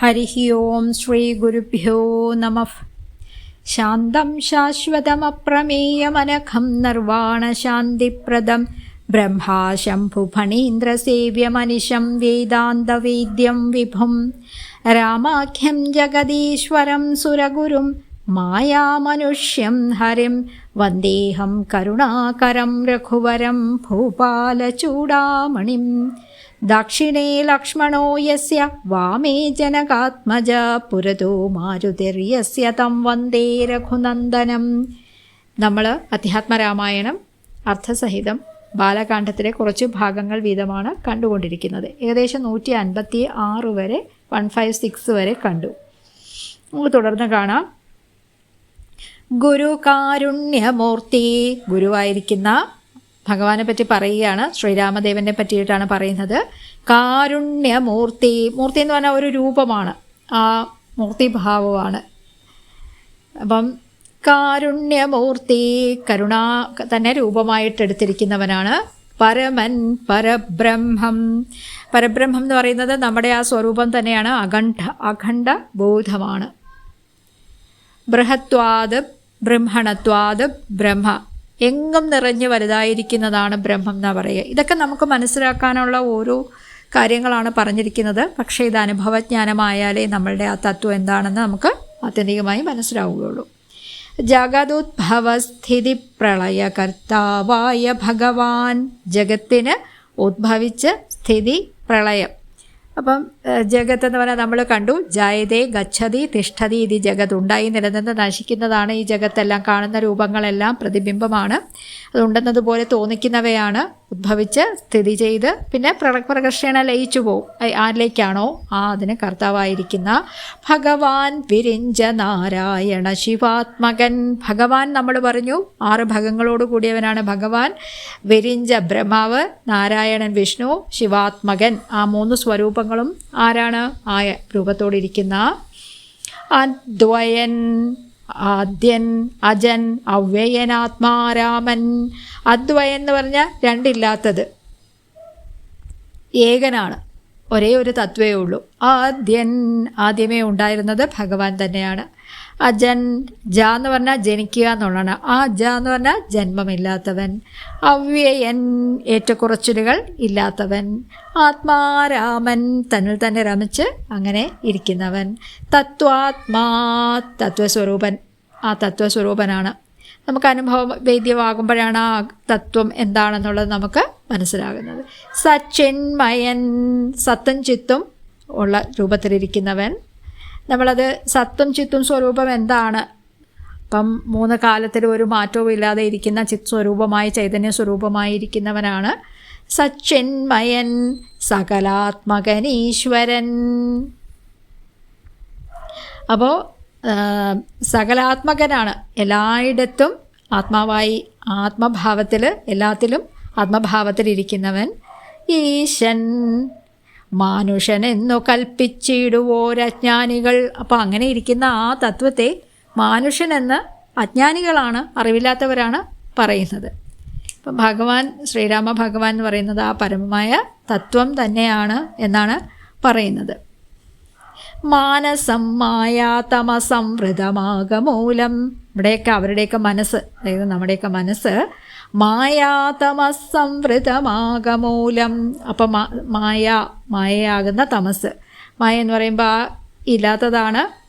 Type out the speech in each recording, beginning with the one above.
हरिः ॐ श्रीगुरुभ्यो नमः शान्तं शाश्वतमप्रमेयमनखं निर्वाणशान्तिप्रदं ब्रह्मा शम्भुफणीन्द्रसेव्यमनिशं वेदान्तवेद्यं विभुं रामाख्यं जगदीश्वरं सुरगुरुं मायामनुष्यं हरिं वन्देऽहं करुणाकरं रघुवरं भूपालचूडामणिम् ദക്ഷിണേ ലക്ഷ്മണോ യസ്യ? വാമേ ജനകാത്മജ പുരതോ മാരുതിര്യസ്യ തം വന്ദേ രഘുനന്ദനം. നമ്മൾ അധ്യാത്മരാമായണം അർത്ഥസഹിതം ബാലകാന്ഡത്തിലെ കുറച്ച് ഭാഗങ്ങൾ വീതമാണ് കണ്ടുകൊണ്ടിരിക്കുന്നത്. ഏകദേശം നൂറ്റി അൻപത്തി ആറ് വരെ വൺ ഫൈവ് സിക്സ് വരെ കണ്ടു. നമുക്ക് തുടർന്ന് കാണാം. ഗുരു കാരുണ്യമൂർത്തി ഗുരുവായിരിക്കുന്ന ഭഗവാനെ പറ്റി പറയുകയാണ്. ശ്രീരാമദേവനെ പറ്റിയിട്ടാണ് പറയുന്നത്. കാരുണ്യ മൂർത്തി മൂർത്തി എന്ന് പറഞ്ഞാൽ ഒരു രൂപമാണ്. ആ മൂർത്തിഭാവമാണ്. അപ്പം കാരുണ്യമൂർത്തി കരുണ തന്നെ രൂപമായിട്ട് എടുത്തിരിക്കുന്നവനാണ്. പരമൻ പരബ്രഹ്മം. പരബ്രഹ്മം എന്ന് പറയുന്നത് നമ്മുടെ ആ സ്വരൂപം തന്നെയാണ്. അഖണ്ഡ അഖണ്ഡ ബോധമാണ്. ബൃഹത്വാദ് ബ്രഹ്മണത്വാദ് ബ്രഹ്മ. എങ്ങും നിറഞ്ഞു വലുതായിരിക്കുന്നതാണ് ബ്രഹ്മം എന്ന് പറയുക. ഇതൊക്കെ നമുക്ക് മനസ്സിലാക്കാനുള്ള ഓരോ കാര്യങ്ങളാണ് പറഞ്ഞിരിക്കുന്നത്. പക്ഷേ ഇത് അനുഭവജ്ഞാനമായാലേ നമ്മളുടെ ആ തത്വം എന്താണെന്ന് നമുക്ക് ആത്യന്തികമായി മനസ്സിലാവുകയുള്ളൂ. ജഗതുദ്ഭവസ്ഥിതി പ്രളയകർത്താവായ ഭഗവാൻ ജഗത്തിന് ഉദ്ഭവിച്ച് സ്ഥിതി പ്രളയം. അപ്പം ജഗത്ത് എന്ന് പറഞ്ഞാൽ നമ്മൾ കണ്ടു. ജയതേ ഗച്ഛതി തിഷ്ഠതി ഇത് ജഗത് ഉണ്ടായി നിലനിന്ന് നശിക്കുന്നതാണ് ഈ ജഗത്തെല്ലാം. കാണുന്ന രൂപങ്ങളെല്ലാം പ്രതിബിംബമാണ്. അതുണ്ടെന്നതുപോലെ തോന്നിക്കുന്നവയാണ്. ഉദ്ഭവിച്ച് സ്ഥിതി ചെയ്ത് പിന്നെ പ്രകർഷണ ലയിച്ചു പോവും. ആരിലേക്കാണോ? ആ അതിന് കർത്താവായിരിക്കുന്ന ഭഗവാൻ വിരിഞ്ച നാരായണ ശിവാത്മകൻ. ഭഗവാൻ നമ്മൾ പറഞ്ഞു. ആറ് ഭഗങ്ങളോട് കൂടിയവനാണ് ഭഗവാൻ. വിരിഞ്ച ബ്രഹ്മാവ് നാരായണൻ വിഷ്ണു ശിവാത്മകൻ. ആ മൂന്ന് സ്വരൂപങ്ങളും ആരാണ്? ആ രൂപത്തോടിരിക്കുന്ന അദ്വയൻ ആദ്യൻ അജൻ അവ്യയൻ ആത്മാരാമൻ. അദ്വയൻ എന്ന് പറഞ്ഞാൽ രണ്ടില്ലാത്തത്. ഏകനാണ്. ഒരേ ഒരു തത്വേ ഉള്ളൂ. ആദ്യൻ ആദ്യമേ ഉണ്ടായിരുന്നത് ഭഗവാൻ തന്നെയാണ്. അജൻ ജ എന്ന് പറഞ്ഞാൽ ജനിക്കുക എന്നുള്ളതാണ്. ആ ജ എന്ന് പറഞ്ഞാൽ ജന്മമില്ലാത്തവൻ. അവ്യയൻ ഏറ്റക്കുറച്ചിലുകൾ ഇല്ലാത്തവൻ. ആത്മാരാമൻ തന്നിൽ തന്നെ രമിച്ച് അങ്ങനെ ഇരിക്കുന്നവൻ. തത്വാത്മാ തത്വസ്വരൂപൻ. ആ തത്വസ്വരൂപനാണ്. നമുക്ക് അനുഭവം വേദ്യമാകുമ്പോഴാണ് ആ തത്വം എന്താണെന്നുള്ളത് നമുക്ക് മനസ്സിലാകുന്നത്. സച്ചിന്മയൻ സത്തൻ ചിത്തും ഉള്ള രൂപത്തിലിരിക്കുന്നവൻ. നമ്മളത് സത്വം ചിത്തും സ്വരൂപം എന്താണ്? അപ്പം മൂന്ന് കാലത്തിൽ ഒരു മാറ്റവും ഇല്ലാതെ ഇരിക്കുന്ന ചിത് സ്വരൂപമായി ചൈതന്യ സ്വരൂപമായിരിക്കുന്നവനാണ് സച്ചിന്മയൻ സകലാത്മകനീശ്വരൻ അപ്പോൾ സകലാത്മകനാണ് എല്ലായിടത്തും ആത്മാവായി ആത്മഭാവത്തിൽ എല്ലാത്തിലും ആത്മഭാവത്തിലിരിക്കുന്നവൻ ഈശൻ. മാനുഷനെന്നു കൽപ്പിച്ചിടുവോരജ്ഞാനികൾ. അപ്പോൾ അങ്ങനെ ഇരിക്കുന്ന ആ തത്വത്തെ മാനുഷനെന്ന് അജ്ഞാനികളാണ് അറിവില്ലാത്തവരാണ് പറയുന്നത്. അപ്പം ഭഗവാൻ ശ്രീരാമ ഭഗവാൻ എന്ന് പറയുന്നത് ആ പരമമായ തത്വം തന്നെയാണ് എന്നാണ് പറയുന്നത്. മാനസം മായാ തമസം വൃതമാകമൂലം ഇവിടെയൊക്കെ അവരുടെയൊക്കെ മനസ്സ് അതായത് നമ്മുടെയൊക്കെ മനസ്സ് മായാതമസംവൃതമാകമൂലം. അപ്പം മായ മായയാകുന്ന തമസ്. മായ എന്ന് പറയുമ്പോൾ ആ ഇല്ലാത്തതാണ്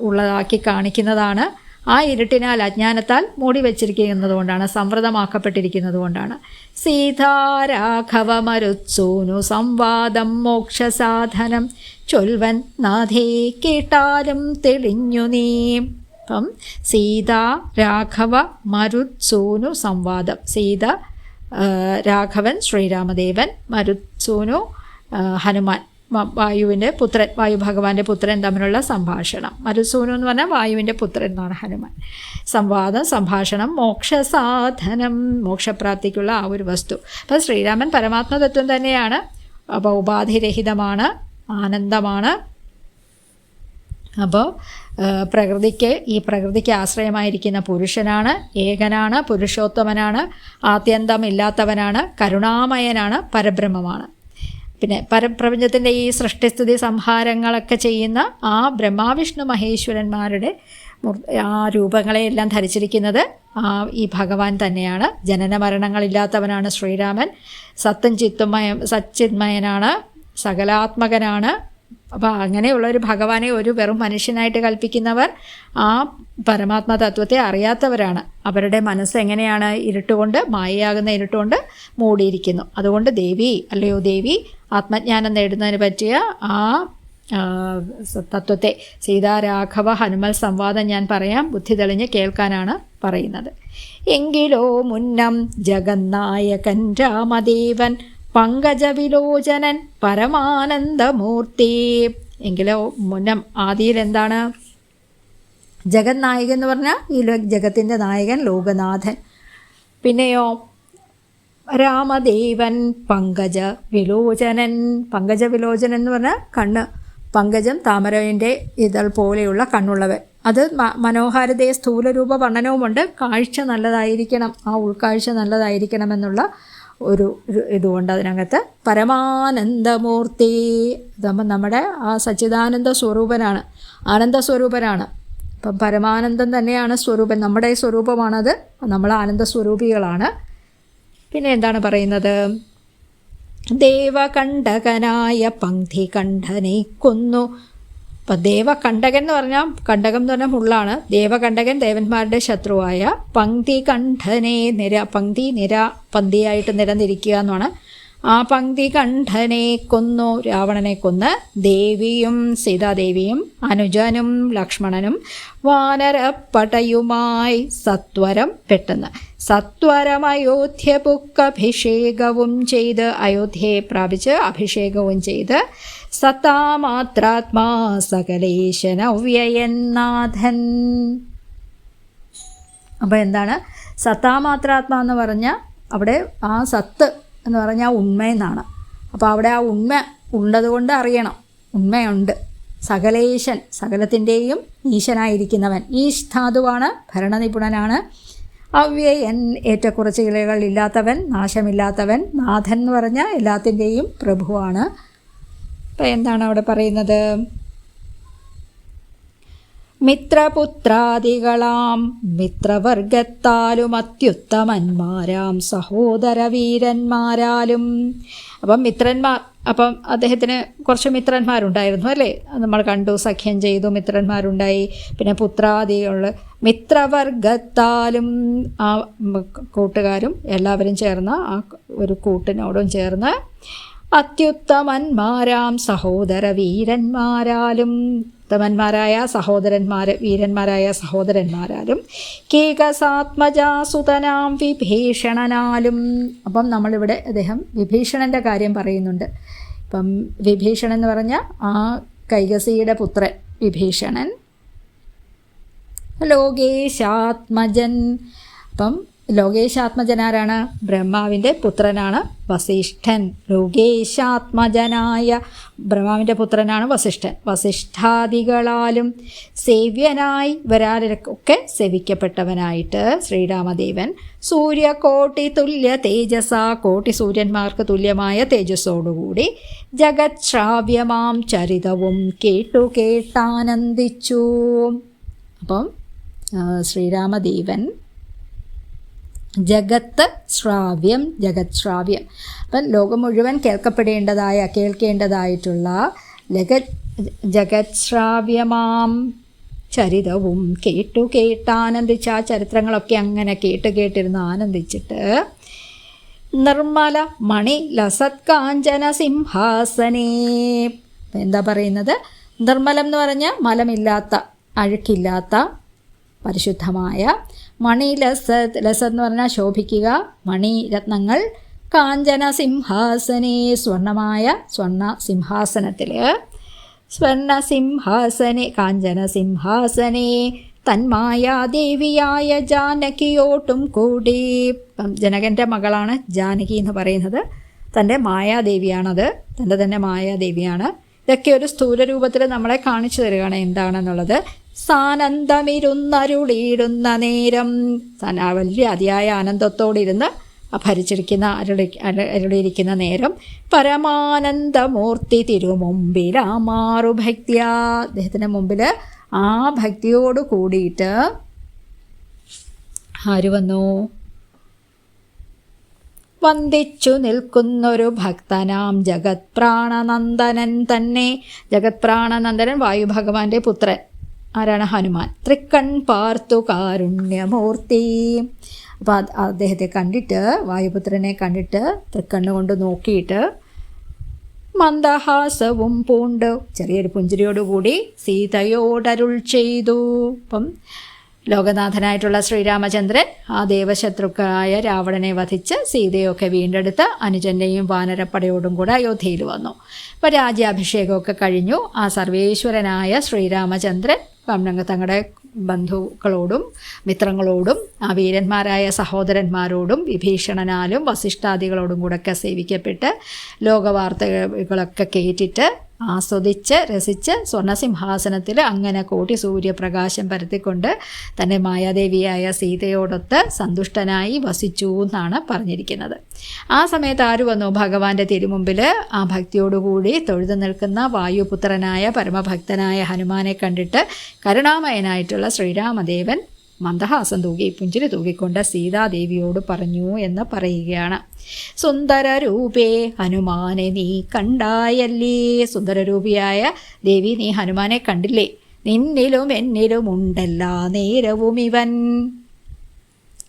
ഉള്ളതാക്കി കാണിക്കുന്നതാണ്. ആ ഇരുട്ടിനാൽ അജ്ഞാനത്താൽ മൂടി വച്ചിരിക്കുന്നത് കൊണ്ടാണ് സംവൃതമാക്കപ്പെട്ടിരിക്കുന്നത് കൊണ്ടാണ്. സീതാരാഘവമരുത്സൂനു സംവാദം മോക്ഷസാധനം. ചൊൽവൻ നാഥേ കേട്ടാലും തെളിഞ്ഞു നീ. അപ്പം സീത രാഘവ മരുത് മരുത്സൂനു സംവാദം. സീത രാഘവൻ ശ്രീരാമദേവൻ മരുത് മരുത്സൂനു ഹനുമാൻ. വായുവിന്റെ പുത്രൻ വായു ഭഗവാന്റെ പുത്രൻ തമ്മിലുള്ള സംഭാഷണം. മരുസൂനു എന്ന് പറഞ്ഞാൽ വായുവിന്റെ പുത്രൻ എന്നാണ് ഹനുമാൻ. സംവാദം സംഭാഷണം മോക്ഷസാധനം മോക്ഷപ്രാപ്തിക്കുള്ള ആ ഒരു വസ്തു. അപ്പം ശ്രീരാമൻ പരമാത്മതത്വം തന്നെയാണ്. അപ്പോൾ ഉപാധിരഹിതമാണ് ആനന്ദമാണ്. അപ്പോൾ പ്രകൃതിക്ക് ഈ പ്രകൃതിക്ക് ആശ്രയമായിരിക്കുന്ന പുരുഷനാണ് ഏകനാണ് പുരുഷോത്തമനാണ് ആത്യന്തം ഇല്ലാത്തവനാണ് കരുണാമയനാണ് പരബ്രഹ്മമാണ്. പിന്നെ പരപ്രപഞ്ചത്തിന്റെ ഈ സൃഷ്ടിസ്ഥിതി സംഹാരങ്ങളൊക്കെ ചെയ്യുന്ന ആ ബ്രഹ്മാവിഷ്ണു മഹേശ്വരന്മാരുടെ ആ രൂപങ്ങളെയെല്ലാം ധരിച്ചിരിക്കുന്നത് ആ ഈ ഭഗവാൻ തന്നെയാണ്. ജനന മരണങ്ങളില്ലാത്തവനാണ് ശ്രീരാമൻ. സത്തും ചിത്തുമയം സച്ചിന്മയനാണ്. സകലാത്മകനാണ്. അപ്പോൾ അങ്ങനെയുള്ള ഒരു ഭഗവാനെ ഒരു വെറും മനുഷ്യനായിട്ട് കൽപ്പിക്കുന്നവർ ആ പരമാത്മ തത്വത്തെ അറിയാത്തവരാണ്. അവരുടെ മനസ്സ് എങ്ങനെയാണ് ഇരുട്ടുകൊണ്ട് മായയാകുന്ന ഇരുട്ടുകൊണ്ട് മൂടിയിരിക്കുന്നു. അതുകൊണ്ട് ദേവി അല്ലയോ ദേവി ആത്മജ്ഞാനം നേടുന്നതിന് പറ്റിയ ആ തത്വത്തെ സീതാരാഘവ ഹനുമൽ സംവാദം ഞാൻ പറയാം. ബുദ്ധി തെളിഞ്ഞ് കേൾക്കാനാണ് പറയുന്നത്. എങ്കിലോ മുന്നം ജഗന്നായകൻ രാമദേവൻ പങ്കജവിലോചനൻ പരമാനന്ദമൂർത്തി. എങ്കിലോ മുന്നം ആദിയിൽ എന്താണ്? ജഗന്നായകൻ എന്ന് പറഞ്ഞാൽ ഈ ജഗത്തിന്റെ നായകൻ ലോകനാഥൻ. പിന്നെയോ രാമദേവൻ പങ്കജ വിലോചനൻ പങ്കജ വിലോചനൻ എന്ന് പറഞ്ഞാൽ കണ്ണ്. പങ്കജം താമരവിന്റെ ഇതൾ പോലെയുള്ള കണ്ണുള്ളവൻ. അത് മനോഹാരിതയെ സ്ഥൂലരൂപ വർണനവുമുണ്ട്. കാഴ്ച നല്ലതായിരിക്കണം. ആ ഉൾക്കാഴ്ച നല്ലതായിരിക്കണമെന്നുള്ള ഒരു ഇതുകൊണ്ട് അതിനകത്ത് പരമാനന്ദമൂർത്തി. ഇതാകുമ്പോൾ നമ്മുടെ ആ സച്ചിദാനന്ദ സ്വരൂപനാണ്. ആനന്ദ സ്വരൂപനാണ്. അപ്പം പരമാനന്ദം തന്നെയാണ് സ്വരൂപം നമ്മുടെ സ്വരൂപമാണത്. നമ്മൾ ആനന്ദ സ്വരൂപികളാണ്. പിന്നെ എന്താണ് പറയുന്നത്? ദേവകണ്ഠകനായ പങ്ക്തി കണ്ഠനെ കൊന്നു അപ്പം ദേവകണ്ഠകൻ എന്ന് പറഞ്ഞാൽ കണ്ടകം എന്ന് പറഞ്ഞാൽ മുള്ളാണ് ദേവകണ്ഠകൻ ദേവന്മാരുടെ ശത്രുവായ പങ്ക്തി കണ്ഠനെ നിര പങ്ക്തി നിര പന്തിയായിട്ട് നിരന്നിരിക്കുക എന്നാണ്. ആ പങ്ക്തി കണ്ഠനെ കൊന്നു രാവണനെ കൊന്ന് ദേവിയും സീതാദേവിയും അനുജനും ലക്ഷ്മണനും വാനരപ്പടയുമായി സത്വരം പെട്ടെന്ന്. സത്വരം അയോധ്യ പുക്കഭിഷേകവും ചെയ്ത് അയോധ്യയെ പ്രാപിച്ച് അഭിഷേകവും ചെയ്ത് സത്താമാത്രാത്മാ സകലേശനവ്യയന്നാഥൻ. അപ്പോൾ എന്താണ്? സത്താമാത്രാത്മാ എന്ന് പറഞ്ഞാൽ അവിടെ ആ സത്ത് എന്ന് പറഞ്ഞാൽ ഉണ്മയെന്നാണ് അപ്പോൾ അവിടെ ആ ഉണ്മ ഉള്ളതുകൊണ്ട് അറിയണം. ഉണ്മയുണ്ട്. സകലേശൻ സകലത്തിന്റെയും ഈശനായിരിക്കുന്നവൻ. ഈശ് ധാതുവാണ് ഭരണനിപുണനാണ്. അവ്യയൻ ഏറ്റക്കുറച്ചുകൾ ഇല്ലാത്തവൻ നാശമില്ലാത്തവൻ നാഥൻ എന്ന് പറഞ്ഞാൽ എല്ലാത്തിന്റെയും പ്രഭുവാണ് എന്താണ് അവിടെ പറയുന്നത്? മിത്രപുത്രാദികളാം മിത്രവർഗത്താലും അത്യുത്തമന്മാരാം സഹോദരവീരന്മാരാലും. അപ്പം മിത്രന്മാർ അപ്പം അദ്ദേഹത്തിന് കുറച്ച് മിത്രന്മാരുണ്ടായിരുന്നു അല്ലേ? നമ്മൾ കണ്ടു സഖ്യം ചെയ്തു മിത്രന്മാരുണ്ടായി. പിന്നെ പുത്രാദികൾ മിത്രവർഗത്താലും ആ കൂട്ടുകാരും എല്ലാവരും ചേർന്ന് ആ ഒരു കൂട്ടിനോടും ചേർന്ന് അത്യുത്തമന്മാരാം സഹോദര വീരന്മാരാലും ഉത്തമന്മാരായ സഹോദരന്മാർ വീരന്മാരായ സഹോദരന്മാരാലും. കേകസാത്മജാസുതനാം വിഭീഷണനാലും. അപ്പം നമ്മളിവിടെ അദ്ദേഹം വിഭീഷണന്റെ കാര്യം പറയുന്നുണ്ട്. ഇപ്പം വിഭീഷണൻ എന്ന് പറഞ്ഞാൽ ആ കൈകസിയുടെ പുത്രൻ വിഭീഷണൻ. ലോകേശാത്മജൻ. അപ്പം ലോകേശാത്മജനാരാണ്. ബ്രഹ്മാവിന്റെ പുത്രനാണ് വസിഷ്ഠൻ. ലോകേശാത്മജനായ ബ്രഹ്മാവിന്റെ പുത്രനാണ് വസിഷ്ഠൻ. വസിഷ്ഠാദികളാലും സേവ്യനായി വരാലൊക്കെ സേവിക്കപ്പെട്ടവനായിട്ട് ശ്രീരാമദേവൻ സൂര്യകോട്ടി തുല്യ തേജസ കോട്ടി സൂര്യന്മാർക്ക് തുല്യമായ തേജസ്സോടുകൂടി ജഗത് ശ്രാവ്യമാം ചരിതവും കേട്ടു കേട്ടാനന്ദിച്ചു. അപ്പം ശ്രീരാമദേവൻ ജഗത്ത് ശ്രാവ്യം ജഗത് ശ്രാവ്യം. അപ്പം ലോകം മുഴുവൻ കേൾക്കപ്പെടേണ്ടതായ കേൾക്കേണ്ടതായിട്ടുള്ള ലഗ ജഗത് ശ്രാവ്യമാം. ചരിതവും കേട്ടു കേട്ടാനന്ദിച്ച ആ ചരിത്രങ്ങളൊക്കെ അങ്ങനെ കേട്ട് കേട്ടിരുന്ന് ആനന്ദിച്ചിട്ട് നിർമ്മല മണി ലസത് കാഞ്ചന സിംഹാസനേ. എന്താ പറയുന്നത്? നിർമ്മലം എന്ന് പറഞ്ഞാൽ മലമില്ലാത്ത അഴുക്കില്ലാത്ത പരിശുദ്ധമായ മണി ലസ ലസ എന്ന് പറഞ്ഞാൽ ശോഭിക്കുക. മണി രത്നങ്ങൾ കാഞ്ചന സിംഹാസനെ സ്വർണമായ സ്വർണ സിംഹാസനത്തിൽ സ്വർണ സിംഹാസനെ കാഞ്ചന സിംഹാസനെ തന്മായാദേവിയായ ജാനകിയോട്ടും കൂടി. ജനകന്റെ മകളാണ് ജാനകി എന്ന് പറയുന്നത്. തന്റെ മായാദേവിയാണത്. തന്റെ തന്നെ മായാദേവിയാണ്. ഇതൊക്കെ ഒരു സ്ഥൂല രൂപത്തിൽ നമ്മളെ കാണിച്ചു തരികയാണ് എന്താണെന്നുള്ളത്. സാനന്ദമിരുന്നരുളിയിടുന്ന നേരം വലിയ അതിയായ ആനന്ദത്തോടിരുന്ന് ഭരിച്ചിരിക്കുന്ന അരുളി അരുളിയിരിക്കുന്ന നേരം പരമാനന്ദമൂർത്തി തിരുമുമ്പിലാമാറു ഭക്തിയ അദ്ദേഹത്തിന്റെ മുമ്പിൽ ആ ഭക്തിയോട് കൂടിയിട്ട് ആര് വന്നു? വന്ദിച്ചു നിൽക്കുന്നൊരു ഭക്തനാം ജഗത് പ്രാണനന്ദനൻ തന്നെ. ജഗത് പ്രാണനന്ദനൻ വായുഭഗവാന്റെ പുത്രൻ. ആരാണ് ഹനുമാൻ? തൃക്കൺ പാർത്തു കാരുണ്യമൂർത്തി അപ്പോൾ അദ്ദേഹത്തെ കണ്ടിട്ട് വായുപുത്രനെ കണ്ടിട്ട് തൃക്കണ്ണുകൊണ്ട് നോക്കിയിട്ട് മന്ദഹാസവും പൂണ്ട്. ചെറിയൊരു പുഞ്ചിരിയോടുകൂടി സീതയോടരുൾ ചെയ്തു. അപ്പം ലോകനാഥനായിട്ടുള്ള ശ്രീരാമചന്ദ്രൻ ആ ദേവശത്രുക്കളായ രാവണനെ വധിച്ച് സീതയൊക്കെ വീണ്ടെടുത്ത് അനുജന്റെയും വാനരപ്പടയോടും കൂടെ അയോധ്യയിൽ വന്നു. അപ്പോൾ രാജ്യാഭിഷേകമൊക്കെ കഴിഞ്ഞു. ആ സർവേശ്വരനായ ശ്രീരാമചന്ദ്രൻ തങ്ങളുടെ ബന്ധുക്കളോടും മിത്രങ്ങളോടും ആ വീരന്മാരായ സഹോദരന്മാരോടും വിഭീഷണനാലും വസിഷ്ഠാദികളോടും കൂടെയൊക്കെ സേവിക്കപ്പെട്ട് ലോകവാർത്തകളൊക്കെ കേട്ടിട്ട് ആസ്വദിച്ച് രസിച്ച് സ്വർണസിംഹാസനത്തിൽ അങ്ങനെ കോടി സൂര്യപ്രകാശം പരത്തിക്കൊണ്ട് തന്റെ മായാദേവിയായ സീതയോടൊത്ത് സന്തുഷ്ടനായി വസിച്ചു എന്നാണ് പറഞ്ഞിരിക്കുന്നത്. ആ സമയത്ത് ആര് വന്നു? ഭഗവാന്റെ തിരുമുമ്പിൽ ആ ഭക്തിയോടുകൂടി തൊഴുതു നിൽക്കുന്ന വായുപുത്രനായ പരമഭക്തനായ ഹനുമാനെ കണ്ടിട്ട് കരുണാമയനായിട്ടുള്ള ശ്രീരാമദേവൻ മന്ദഹാസം തൂകി പുഞ്ചിരി തൂകിക്കൊണ്ട് സീതാദേവിയോട് പറഞ്ഞു എന്ന് പറയുകയാണ്. സുന്ദരരൂപേ ഹനുമാനെ നീ കണ്ടായല്ലേ? സുന്ദരരൂപിയായ ദേവി നീ ഹനുമാനെ കണ്ടില്ലേ? നിന്നിലും എന്നിലും ഉണ്ടല്ലാ നേരവും ഇവൻ.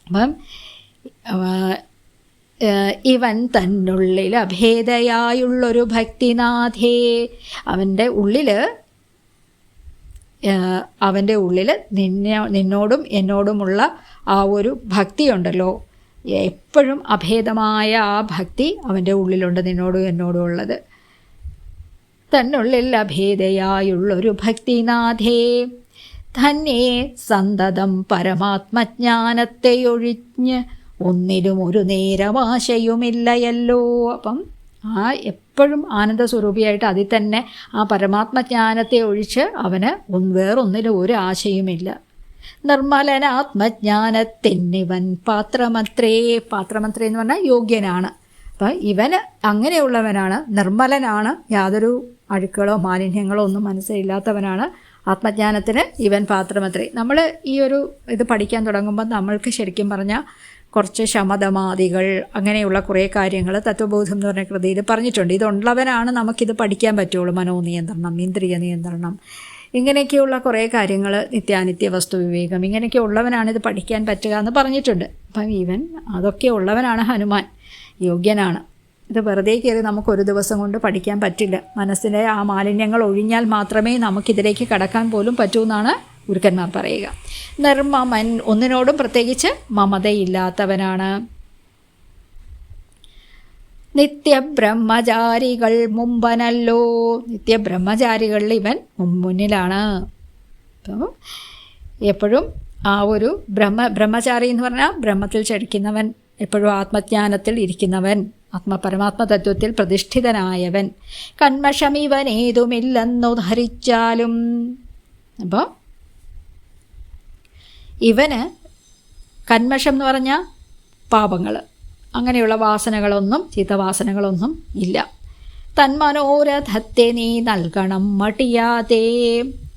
അപ്പം ഇവൻ തന്നുള്ളിൽ അഭേദയായുള്ളൊരു ഭക്തിനാഥേ. അവന്റെ ഉള്ളിൽ അവന്റെ ഉള്ളിൽ നിന്നെ നിന്നോടും എന്നോടുമുള്ള ആ ഒരു ഭക്തിയുണ്ടല്ലോ. എപ്പോഴും അഭേദമായ ആ ഭക്തി അവന്റെ ഉള്ളിലുണ്ട് നിന്നോടും എന്നോടും ഉള്ളത്. തന്നുള്ളിൽ അഭേദയായുള്ളൊരു ഭക്തിനാഥേ തന്നെ സന്തതം പരമാത്മജ്ഞാനത്തെ ഒഴിഞ്ഞ് ഒന്നിലും ഒരു നേരമാശയുമില്ലയല്ലോ. അപ്പം ആ എപ്പോഴും ആനന്ദസ്വരൂപിയായിട്ട് അതിൽ തന്നെ ആ പരമാത്മജ്ഞാനത്തെ ഒഴിച്ച് അവന് വേറൊന്നിലും ഒരു ആശയുമില്ല നിർമ്മലനാത്മജ്ഞാനത്തെന്നിവൻ പാത്രമന്ത്രേ പാത്രമന്ത്രേ എന്ന് പറഞ്ഞാൽ യോഗ്യനാണ്. അപ്പം ഇവന് അങ്ങനെയുള്ളവനാണ് നിർമ്മലനാണ് യാതൊരു അഴുക്കുകളോ മാലിന്യങ്ങളോ ഒന്നും മനസ്സിലില്ലാത്തവനാണ്. ആത്മജ്ഞാനത്തിന് ഇവൻ പാത്രമത്രേ നമ്മൾ ഈ ഒരു ഇത് പഠിക്കാൻ തുടങ്ങുമ്പോൾ നമ്മൾക്ക് ശരിക്കും പറഞ്ഞാൽ കുറച്ച് ശമതമാദികൾ അങ്ങനെയുള്ള കുറേ കാര്യങ്ങൾ തത്വബോധം എന്ന് പറഞ്ഞ കൃതിയിൽ പറഞ്ഞിട്ടുണ്ട്. ഇതുള്ളവനാണ് നമുക്കിത് പഠിക്കാൻ പറ്റുള്ളൂ. മനോനിയന്ത്രണം ഇന്ദ്രിയ നിയന്ത്രണം ഇങ്ങനെയൊക്കെയുള്ള കുറേ കാര്യങ്ങൾ നിത്യാനിത്യ വസ്തു വിവേകം ഇങ്ങനെയൊക്കെ ഉള്ളവനാണ് ഇത് പഠിക്കാൻ പറ്റുക എന്ന് പറഞ്ഞിട്ടുണ്ട്. അപ്പം ഈവൻ അതൊക്കെ ഉള്ളവനാണ് ഹനുമാൻ. യോഗ്യനാണ്. ഇത് വെറുതെ കയറി നമുക്കൊരു ദിവസം കൊണ്ട് പഠിക്കാൻ പറ്റില്ല. മനസ്സിലെ ആ മാലിന്യങ്ങൾ ഒഴിഞ്ഞാൽ മാത്രമേ നമുക്കിതിലേക്ക് കടക്കാൻ പോലും പറ്റൂ എന്നാണ് ഗുരുക്കന്മാർ പറയുക. നിർമ്മമൻ ഒന്നിനോടും പ്രത്യേകിച്ച് മമതയില്ലാത്തവനാണ്. നിത്യബ്രഹ്മചാരികൾ മുമ്പനല്ലോ. നിത്യബ്രഹ്മചാരികളിൽ ഇവൻ മുന്നിലാണ് അപ്പം എപ്പോഴും ആ ഒരു ബ്രഹ്മ ബ്രഹ്മചാരി എന്ന് പറഞ്ഞാൽ ബ്രഹ്മത്തിൽ ചടിക്കുന്നവൻ എപ്പോഴും ആത്മജ്ഞാനത്തിൽ ഇരിക്കുന്നവൻ ആത്മപരമാത്മതത്വത്തിൽ പ്രതിഷ്ഠിതനായവൻ. കൺമഷമിവനേതുമില്ലെന്നു ധരിച്ചാലും. അപ്പോൾ ഇവന് കന്മഷം എന്ന് പറഞ്ഞാൽ പാപങ്ങൾ അങ്ങനെയുള്ള വാസനകളൊന്നും ചീത്തവാസനകളൊന്നും ഇല്ല. തന്മനോരഥത്തെ നീ നൽകണം മടിയാതെ.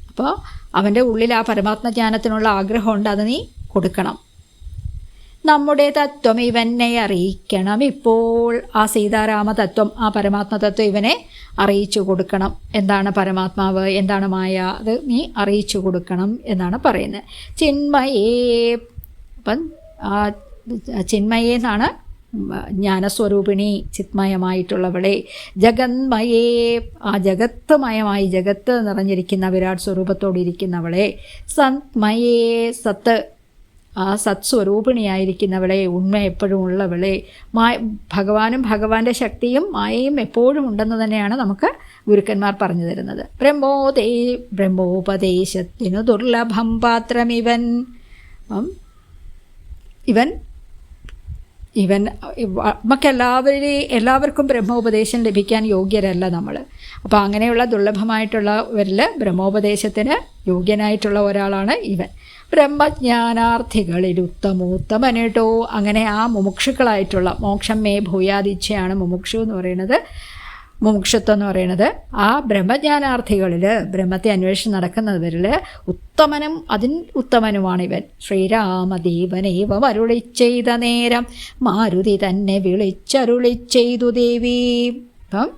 അപ്പോൾ അവന്റെ ഉള്ളിൽ ആ പരമാത്മജ്ഞാനത്തിനുള്ള ആഗ്രഹമുണ്ട് അത് നീ കൊടുക്കണം. നമ്മുടെ തത്വം ഇവനെ അറിയിക്കണം ഇപ്പോൾ. ആ സീതാരാമ തത്വം ആ പരമാത്മ തത്വം ഇവനെ അറിയിച്ചു കൊടുക്കണം. എന്താണ് പരമാത്മാവ്? എന്താണ് മായ? അത് നീ അറിയിച്ചു കൊടുക്കണം എന്നാണ് പറയുന്നത്. ചിന്മയേ അപ്പം ചിന്മയേ എന്നാണ് ജ്ഞാനസ്വരൂപിണി ചിത്മയമായിട്ടുള്ളവളെ. ജഗന്മയേ ആ ജഗത്തുമയമായി ജഗത്ത് നിറഞ്ഞിരിക്കുന്ന വിരാട് സ്വരൂപത്തോടിരിക്കുന്നവളെ. സന്മയേ സത്ത്. ആ സത്സ്വരൂപിണിയായിരിക്കുന്നവളെ ഉണ്മ എപ്പോഴും ഉള്ളവളെ മായ ഭഗവാനും ഭഗവാന്റെ ശക്തിയും മായയും എപ്പോഴും ഉണ്ടെന്ന് തന്നെയാണ് നമുക്ക് ഗുരുക്കന്മാർ പറഞ്ഞു തരുന്നത്. ബ്രഹ്മോദേ ബ്രഹ്മോപദേശത്തിനു ദുർലഭം പാത്രമിവൻ. ഇവൻ ഇവൻ നമുക്കെല്ലാവരെയും എല്ലാവർക്കും ബ്രഹ്മോപദേശം ലഭിക്കാൻ യോഗ്യരല്ല നമ്മൾ അപ്പോൾ അങ്ങനെയുള്ള ദുർലഭമായിട്ടുള്ളവരിൽ ബ്രഹ്മോപദേശത്തിന് യോഗ്യനായിട്ടുള്ള ഒരാളാണ് ഇവൻ. ബ്രഹ്മജ്ഞാനാർത്ഥികളിൽ ഉത്തമോത്തമനേട്ടോ അങ്ങനെ ആ മുമുക്ഷുക്കളായിട്ടുള്ള മോക്ഷം മേ ഭൂയാദിച്ഛയാണ് മുമുക്ഷു എന്ന് പറയുന്നത്. മുമുക്ഷത്വം എന്ന് പറയുന്നത്. ആ ബ്രഹ്മജ്ഞാനാർത്ഥികളിൽ ബ്രഹ്മത്തെ അന്വേഷിച്ച് നടക്കുന്നവരിൽ ഉത്തമനും അതിൻ ഉത്തമനുമാണ് ഇവൻ. ശ്രീരാമദേവനേവ അരുളി ചെയ്ത നേരം മാരുതി തന്നെ വിളിച്ചരുളി ചെയ്തു ദേവി. അപ്പം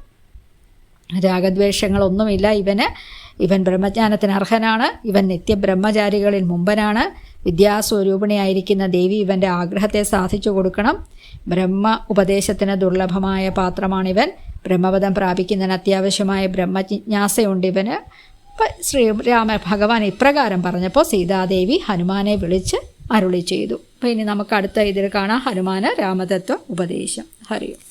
രാഗദ്വേഷങ്ങളൊന്നുമില്ല ഇവന്. ഇവൻ ബ്രഹ്മജ്ഞാനത്തിന് അർഹനാണ്. ഇവൻ നിത്യബ്രഹ്മചാരികളിൽ മുമ്പനാണ്. വിദ്യാസ്വരൂപിണിയായിരിക്കുന്ന ദേവി ഇവന്റെ ആഗ്രഹത്തെ സാധിച്ചു കൊടുക്കണം. ബ്രഹ്മ ഉപദേശത്തിന് ദുർലഭമായ പാത്രമാണിവൻ. ബ്രഹ്മപദം പ്രാപിക്കുന്നതിന് അത്യാവശ്യമായ ബ്രഹ്മജിജ്ഞാസയുണ്ട് ഇവന്. അപ്പം ശ്രീ രാമ ഭഗവാൻ ഇപ്രകാരം പറഞ്ഞപ്പോൾ സീതാദേവി ഹനുമാനെ വിളിച്ച് അരുളി ചെയ്തു. അപ്പോൾ ഇനി നമുക്ക് അടുത്ത ഇതിൽ കാണാം ഹനുമാന് രാമതത്വ ഉപദേശം. ഹരിയും